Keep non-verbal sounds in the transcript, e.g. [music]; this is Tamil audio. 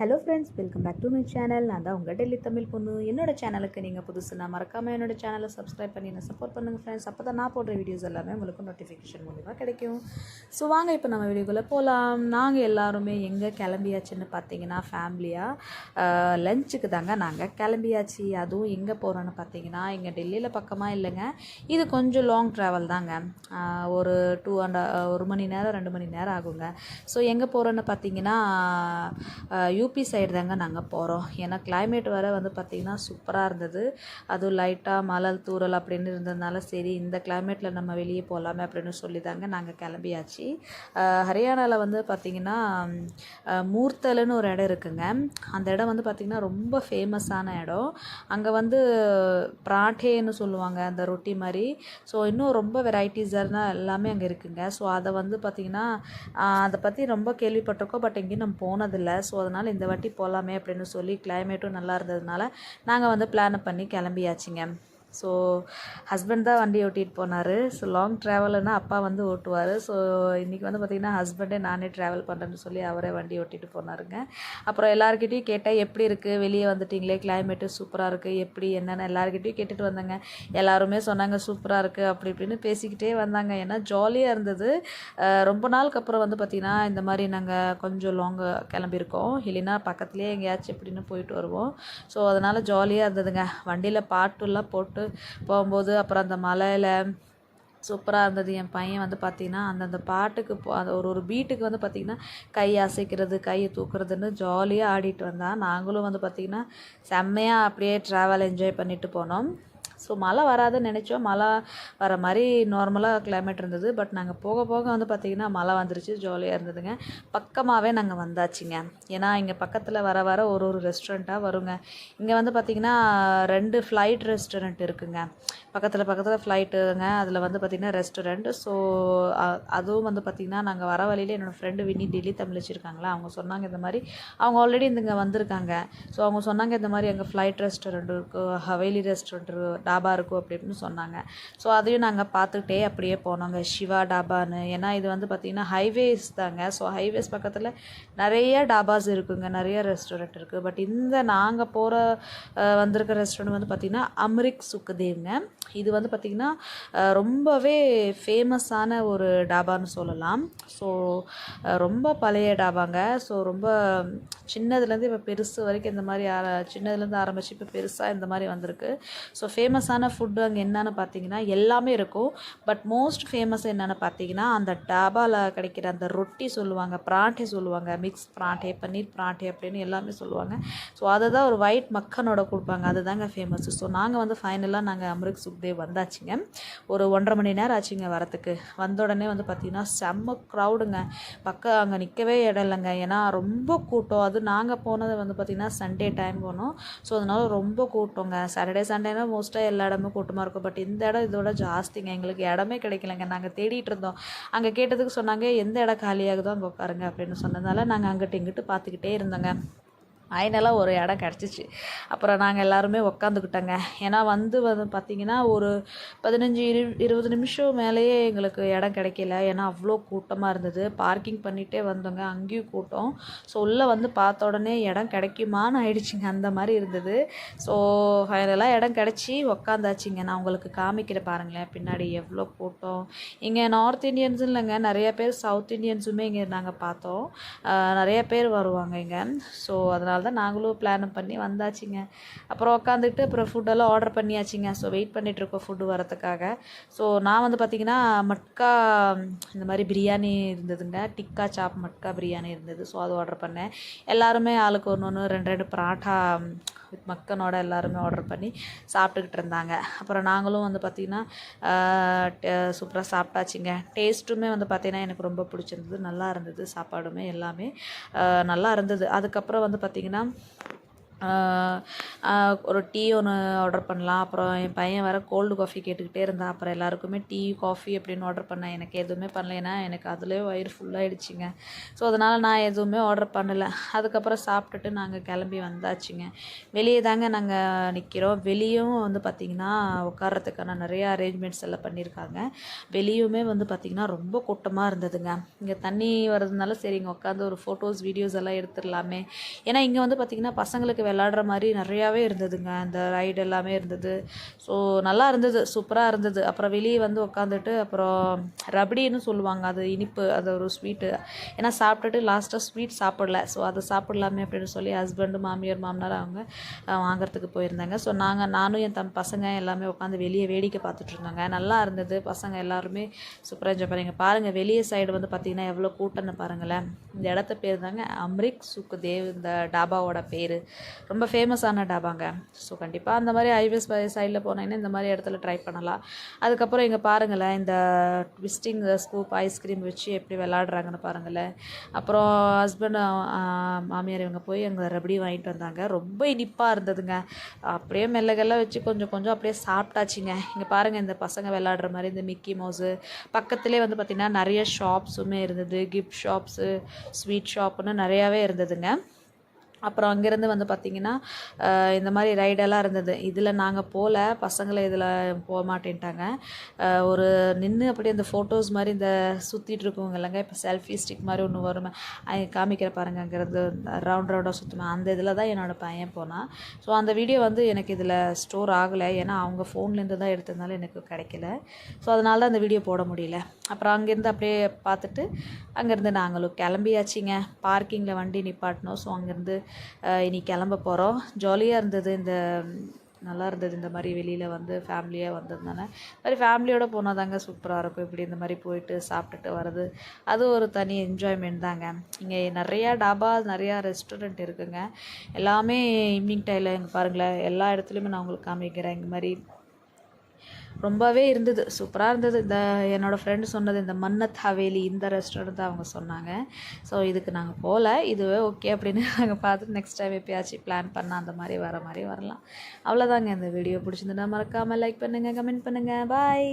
Hello friends welcome back to my channel நான் தான் உங்கள் டெல்லி தமிழ் பொண்ணு. என்னோட சேனலுக்கு நீங்கள் புதுசுனா மறக்காமல் என்னோட சேனலை சப்ஸ்கிரைப் பண்ணி என்ன சப்போர்ட் பண்ணுங்கள் ஃப்ரெண்ட்ஸ் அப்போ தான் நான் போடுற வீடியோஸ் எல்லாமே உங்களுக்கு நோட்டிஃபிகேஷன் மூலிமா கிடைக்கும். ஸோ வாங்க இப்போ நம்ம வீடியோக்குள்ளே போகலாம் நாங்கள் எல்லாருமே எங்கே கிளம்பியாச்சுன்னு பார்த்தீங்கன்னா ஃபேமிலியாக லஞ்சுக்கு தாங்க நாங்கள் கிளம்பியாச்சு. அதுவும் எங்கே போகிறோன்னு பார்த்தீங்கன்னா இங்கே டெல்லியில் பக்கமாக இல்லைங்க. இது கொஞ்சம் லாங் ட்ராவல் தாங்க. ஒரு டூ அண்ட் ஒரு மணி நேரம் ரெண்டு மணி நேரம் ஆகுங்க. ஸோ எங்கே போகிறோன்னு பார்த்தீங்கன்னா யூ யூபி சைடு தாங்க நாங்கள் போகிறோம் ஏன்னா கிளைமேட் வர வந்து பார்த்திங்கன்னா சூப்பராக இருந்தது. அதுவும் லைட்டாக மலல் தூறல் அப்படின்னு இருந்ததுனால சரி இந்த கிளைமேட்டில் நம்ம வெளியே போகலாமே அப்படின்னு சொல்லி தாங்க நாங்கள் கிளம்பியாச்சு ஹரியானாவில் வந்து பார்த்திங்கன்னா மூர்த்தலுன்னு ஒரு இடம் இருக்குங்க. அந்த இடம் வந்து பார்த்திங்கன்னா ரொம்ப ஃபேமஸான இடம். அங்கே வந்து பராட்டேன்னு சொல்லுவாங்க அந்த ரொட்டி மாதிரி. ஸோ இன்னும் ரொம்ப வெரைட்டிஸான எல்லாமே அங்கே இருக்குங்க. ஸோ அதை வந்து பார்த்திங்கன்னா அதை பற்றி ரொம்ப கேள்விப்பட்டிருக்கோம் பட் எங்கேயும் நம்ம போனதில்லை. ஸோ அதனால் இந்த வாட்டி போகலாமே அப்படின்னு சொல்லி கிளைமேட்டும் நல்லா இருந்ததுனால நாங்கள் வந்து பிளான் பண்ணி கிளம்பியாச்சுங்க. ஸோ ஹஸ்பண்ட் தான் வண்டி ஓட்டிகிட்டு போனார். ஸோ லாங் ட்ராவல்னா அப்பா வந்து ஓட்டுவார். ஸோ இன்றைக்கி வந்து பார்த்திங்கன்னா ஹஸ்பண்டே நானே ட்ராவல் பண்ணுறேன்னு சொல்லி அவரே வண்டி ஓட்டிகிட்டு போனாருங்க. அப்புறம் எல்லாருக்கிட்டையும் கேட்டேன் எப்படி இருக்குது வெளியே வந்துட்டிங்களே? கிளைமேட்டு சூப்பராக இருக்குது எப்படி? என்னென்னு? எல்லாருக்கிட்டையும் கேட்டுட்டு வந்தாங்க. எல்லாருமே சொன்னாங்க சூப்பராக இருக்குது அப்படி இப்படின்னு பேசிக்கிட்டே வந்தாங்க. ஏன்னா ஜாலியாக இருந்தது. ரொம்ப நாளுக்கு அப்புறம் வந்து பார்த்திங்கன்னா இந்த மாதிரி நாங்கள் கொஞ்சம் லாங்கு கிளம்பியிருக்கோம். இல்லைன்னா பக்கத்துலேயே எங்கேயாச்சும் எப்படின்னு போயிட்டு வருவோம். ஸோ அதனால் ஜாலியாக இருந்ததுங்க. வண்டியில் பாட்டுலாம் போட்டு போகும்போது அப்புறம் அந்த மலையில் சூப்பராக இருந்தது. என் பையன் வந்து பார்த்திங்கன்னா அந்தந்த பாட்டுக்கு போ அந்த ஒரு ஒரு பீட்டுக்கு வந்து பார்த்திங்கன்னா கை அசைக்கிறது கையை தூக்குறதுன்னு ஜாலியாக ஆடிட்டு வந்தான் நாங்களும் வந்து பார்த்திங்கன்னா செம்மையாக அப்படியே ட்ராவல் என்ஜாய் பண்ணிட்டு போனோம். ஸோ மழை வராதுன்னு நினச்சோம். மழை வர மாதிரி நார்மலாக கிளைமேட் இருந்தது. பட் நாங்கள் போக போக வந்து பார்த்திங்கன்னா மழை வந்துருச்சு. ஜாலியாக இருந்ததுங்க. பக்கமாகவே நாங்கள் வந்தாச்சுங்க. ஏன்னா இங்கே பக்கத்தில் வர வர ஒரு ஒரு ரெஸ்டாரண்ட்டாக வருங்க. இங்கே வந்து பார்த்திங்கன்னா ரெண்டு ஃப்ளைட் ரெஸ்டாரண்ட் இருக்குங்க. பக்கத்தில் பக்கத்தில் ஃப்ளைட்டுங்க அதில் வந்து பார்த்திங்கன்னா ரெஸ்டாரண்ட் ஸோ அதுவும் வந்து பார்த்திங்கன்னா நாங்கள் வர வழியில் என்னோடய ஃப்ரெண்டு வினி டெல்லி தமிழ் வச்சுருக்காங்களா அவங்க சொன்னாங்க இந்த மாதிரி. அவங்க ஆல்ரெடி இங்கே வந்திருக்காங்க. ஸோ அவங்க சொன்னாங்க இந்த மாதிரி அங்கே ஃப்ளைட் ரெஸ்டாரண்ட் இருக்குது ஹவேலி ரெஸ்டாரண்ட் டாபா இருக்கும் அப்படின்னு சொன்னாங்க. ஸோ அதையும் நாங்கள் பார்த்துக்கிட்டே அப்படியே போனோங்க. சிவா டாபான்னு. ஏன்னா இது வந்து பார்த்திங்கன்னா ஹைவேஸ் தாங்க. ஸோ ஹைவேஸ் பக்கத்தில் நிறைய டாபாஸ் இருக்குங்க. நிறைய ரெஸ்டாரண்ட் இருக்குது பட் இந்த நாங்கள் போகிற வந்திருக்க ரெஸ்டாரண்ட் வந்து பார்த்திங்கன்னா அம்ரிக் சுக்குதேவ்ங்க இது வந்து பார்த்திங்கன்னா ரொம்பவே ஃபேமஸான ஒரு டாபான்னு சொல்லலாம். ஸோ ரொம்ப பழைய டாபாங்க. ஸோ ரொம்ப சின்னதுலேருந்து இப்போ பெருசு வரைக்கும் இந்த மாதிரி ஆர சின்னதுலேருந்து ஆரம்பித்து இப்போ பெருசாக இந்த மாதிரி வந்திருக்கு. ஸோ ஃபேமஸான ஃபுட்டு அங்கே என்னென்னு பார்த்தீங்கன்னா எல்லாமே இருக்கும். பட் மோஸ்ட் ஃபேமஸ் என்னென்னு பார்த்தீங்கன்னா அந்த டாபாவில் கிடைக்கிற அந்த ரொட்டி சொல்லுவாங்க பராட்டே சொல்லுவாங்க. மிக்ஸ் பராட்டே பன்னீர் பராட்டே அப்படின்னு எல்லாமே சொல்லுவாங்க. ஸோ அதை தான் ஒரு ஒயிட் மக்கனோட கொடுப்பாங்க. அதுதாங்க ஃபேமஸ் ஸோ நாங்கள் வந்து ஃபைனலாக நாங்கள் அமிர்த் சுக்தேவ் வந்தாச்சுங்க. ஒரு ஒன்றரை மணி நேரம் ஆச்சுங்க வரத்துக்கு. வந்த உடனே வந்து பார்த்திங்கன்னா செம்ம க்ரௌடுங்க பக்கம் அங்கே நிற்கவே இடம் இல்லைங்க ஏன்னா ரொம்ப கூட்டம். அது நாங்கள் போனது வந்து பார்த்திங்கன்னா சண்டே டைம் போனோம். ஸோ அதனால ரொம்ப கூட்டங்க சாட்டர்டே சண்டேனா மோஸ்ட்டாக எல்லா இடமும் கூட்டமாக இருக்கும். பட் இந்த இடம் இதோட ஜாஸ்திங்க. எங்களுக்கு இடமே கிடைக்கலங்க. நாங்கள் தேடிட்டு இருந்தோம். அங்கே கேட்டதுக்கு சொன்னாங்க எந்த இடம் காலியாகுதோ அங்கே உட்காருங்க அப்படின்னு சொன்னதால நாங்கள் அங்கிட்டு இங்கிட்டு பார்த்துக்கிட்டே இருந்தோங்க. ஃபைனலாக ஒரு இடம் கிடச்சிச்சு. அப்புறம் நாங்கள் எல்லாருமே உக்காந்துக்கிட்டோங்க. ஏன்னா வந்து வந்து பார்த்திங்கன்னா ஒரு பதினஞ்சு இரு இருபது நிமிஷம் மேலேயே எங்களுக்கு இடம் கிடைக்கல. ஏன்னா அவ்வளோ கூட்டமாக இருந்தது. பார்க்கிங் பண்ணிகிட்டே வந்தோங்க. அங்கேயும் கூட்டம். ஸோ உள்ளே வந்து பார்த்த உடனே இடம் கிடைக்குமான்னு ஆயிடுச்சுங்க. அந்த மாதிரி இருந்தது. ஸோ ஃபைனலாக இடம் கிடச்சி உக்காந்தாச்சுங்க. நான் உங்களுக்கு காமிக்கிறேன் பாருங்களேன். பின்னாடி எவ்வளோ கூட்டம். இங்கே நார்த் இந்தியன்ஸ் இல்லைங்க. நிறைய பேர் சவுத் இந்தியன்ஸுமே இங்கே நாங்கள் பார்த்தோம். நிறைய பேர் வருவாங்க இங்கே. ஸோ அதனால் தான் நாங்களும் பிளான் பண்ணி வந்தாச்சுங்க. அப்புறம் உட்காந்துட்டு அப்புறம் ஃபுட்டெல்லாம் ஆர்டர் பண்ணியாச்சுங்க. ஸோ வெயிட் பண்ணிகிட்ருக்கோம் ஃபுட்டு வரத்துக்காக ஸோ நான் வந்து பார்த்திங்கன்னா மட்கா இந்த மாதிரி பிரியாணி இருந்ததுங்க. டிக்கா சாப் மட்கா பிரியாணி இருந்தது. ஸோ அது ஆர்டர் பண்ணேன். எல்லாருமே ஆளுக்கு ஒன்று ஒன்று ரெண்டு ரெண்டு பராட்டா வித் மக்கனோட எல்லாருமே ஆர்டர் பண்ணி சாப்பிட்டுக்கிட்டு இருந்தாங்க அப்புறம் நாங்களும் வந்து பார்த்திங்கன்னா சூப்பராக சாப்பிட்டாச்சுங்க. டேஸ்ட்டுமே வந்து பார்த்திங்கன்னா எனக்கு ரொம்ப பிடிச்சிருந்தது. நல்லா இருந்தது சாப்பாடுமே எல்லாமே. நல்லா இருந்தது. அதுக்கப்புறம் வந்து பார்த்திங்கன்னா ஒரு டீ ஒன்று ஆர்டர் பண்ணலாம். அப்புறம் என் பையன் வேறு கோல்டு காஃபி கேட்டுக்கிட்டே இருந்தான் அப்புறம் எல்லாருக்குமே டீ காஃபி அப்படின்னு ஆர்டர் பண்ணேன். எனக்கு எதுவுமே பண்ணல. ஏன்னா எனக்கு அதுலேயே வயிறு ஃபுல்லாகிடுச்சிங்க ஸோ அதனால் நான் எதுவுமே ஆர்டர் பண்ணலை. அதுக்கப்புறம் சாப்பிட்டுட்டு நாங்கள் கிளம்பி வந்தாச்சுங்க. வெளியே தாங்க நாங்கள் நிற்கிறோம் வெளியும் வந்து பார்த்திங்கன்னா உட்கார்றதுக்கான நிறைய அரேஞ்ச்மெண்ட்ஸ் எல்லாம் பண்ணியிருக்காங்க. வெளியுமே வந்து பார்த்திங்கன்னா ரொம்ப கூட்டமாக இருந்ததுங்க. இங்கே தண்ணி வர்றதுனால சரி இங்கே உட்காந்து ஒரு ஃபோட்டோஸ் வீடியோஸ் எல்லாம் எடுத்துடலாமே. ஏன்னா இங்கே வந்து பார்த்திங்கன்னா பசங்களுக்கு விளாடுற மாதிரி நிறையாவே இருந்ததுங்க. அந்த ரைடு எல்லாமே இருந்தது. ஸோ நல்லா இருந்தது. சூப்பராக இருந்தது. அப்புறம் வெளியே வந்து உட்காந்துட்டு அப்புறம் ரபடின்னு சொல்லுவாங்க. அது இனிப்பு அது ஒரு ஸ்வீட்டு ஏன்னா சாப்பிட்டுட்டு லாஸ்ட்டாக ஸ்வீட் சாப்பிடல. ஸோ அதை சாப்பிடலாமே அப்படின்னு சொல்லி ஹஸ்பண்டு மாமியார் மாமனார் அவங்க வாங்குறதுக்கு போயிருந்தாங்க. ஸோ நாங்கள் நானும் என் தம் பசங்க எல்லாமே உட்காந்து வெளியே வேடிக்கை பார்த்துட்டு இருந்தாங்க. நல்லா இருந்தது. பசங்க எல்லாருமே சூப்பராக என்ஜாய் பண்ணீங்க. பாருங்கள் வெளியே சைடு வந்து பார்த்திங்கன்னா எவ்வளோ கூட்டம்னு பாருங்களேன். இந்த இடத்த பேர் தாங்க அம்ரிக் சுக்குதேவ் இந்த டாபாவோட பேர். ரொம்ப ஃபேமஸான டாபாங்க ஸோ கண்டிப்பாக அந்த மாதிரி ஹைவேஸ் சைடில் போனீங்கன்னா இந்த மாதிரி இடத்துல ட்ரை பண்ணலாம். அதுக்கப்புறம் இங்கே பாருங்களேன் இந்த ட்விஸ்டிங் ஸ்கூப் ஐஸ்கிரீம் வச்சு எப்படி விளாடுறாங்கன்னு பாருங்களேன். அப்புறம் ஹஸ்பண்ட் மாமியார் இவங்க போய் அங்கே ரபடி வாங்கிட்டு வந்தாங்க. ரொம்ப இனிப்பாக இருந்ததுங்க. அப்படியே மெல்லகெல்லாம் வச்சு கொஞ்சம் கொஞ்சம் அப்படியே சாப்பிட்டாச்சுங்க. இங்கே பாருங்கள் இந்த பசங்க விளாடுற மாதிரி இந்த மிக்கி மவுஸு பக்கத்துலேயே வந்து பார்த்திங்கன்னா நிறைய ஷாப்ஸுமே இருந்தது. கிஃப்ட் ஷாப்ஸு ஸ்வீட் ஷாப்புன்னு நிறையாவே இருந்ததுங்க. அப்புறம் அங்கேருந்து வந்து பார்த்திங்கன்னா இந்த மாதிரி ரைடெல்லாம் இருந்தது. இதில் நாங்கள் போகல பசங்களை இதில் போக மாட்டேன்ட்டாங்க. ஒரு நின்று அப்படியே இந்த ஃபோட்டோஸ் மாதிரி இந்த சுற்றிட்டு இருக்கவங்க இல்லைங்க இப்போ செல்ஃபி ஸ்டிக் மாதிரி ஒன்று வருமே காமிக்கிற பாருங்கள் அங்கேருந்து ரவுண்ட் ரவுண்டாக சுற்றுமே அந்த இதில் தான் என்னோடய பையன் போனான். ஸோ அந்த வீடியோ வந்து எனக்கு இதில் ஸ்டோர் ஆகலை. ஏன்னா அவங்க ஃபோன்லேருந்து தான் எடுத்ததுனால எனக்கு கிடைக்கல. ஸோ அதனால தான் அந்த வீடியோ போட முடியல. அப்புறம் அங்கேருந்து அப்படியே பார்த்துட்டு அங்கேருந்து நாங்களும் கிளம்பியாச்சுங்க. பார்க்கிங்கில் வண்டி நிப்பாட்டினோம். ஸோ அங்கேருந்து இனி கிளம்ப போகிறோம் ஜாலியாக இருந்தது இந்த நல்லா இருந்தது இந்த மாதிரி வெளியில் வந்து ஃபேமிலியாக வந்ததுனால இந்த மாதிரி ஃபேமிலியோடு போனால் தாங்க சூப்பராக இருக்கும். இப்படி இந்த மாதிரி போயிட்டு சாப்பிட்டுட்டு வர்றது அது ஒரு தனி என்ஜாய்மெண்ட் தாங்க. இங்கே நிறையா டாபா நிறையா ரெஸ்டாரண்ட் இருக்குங்க. எல்லாமே ஈவினிங் டைமில் இங்கே பாருங்களேன் எல்லா இடத்துலையுமே நான் உங்களுக்கு காமிக்கிறேன். இந்த மாதிரி ரொம்பவே இருந்தது. சூப்பராக இருந்தது. இந்த என்னோடய ஃப்ரெண்டு சொன்னது இந்த மன்னத் ஹவேலி இந்த ரெஸ்டாரண்ட் தான் அவங்க சொன்னாங்க. ஸோ இதுக்கு நாங்கள் போகல இதுவே ஓகே அப்படின்னு [laughs] நாங்கள் பார்த்துட்டு நெக்ஸ்ட் டைம் எப்பயாச்சும் பிளான் பண்ணால் அந்த மாதிரி வர மாதிரி வரலாம். அவ்வளோதாங்க இந்த வீடியோ பிடிச்சிருந்தா மறக்காமல் லைக் பண்ணுங்கள் கமெண்ட் பண்ணுங்கள் பாய்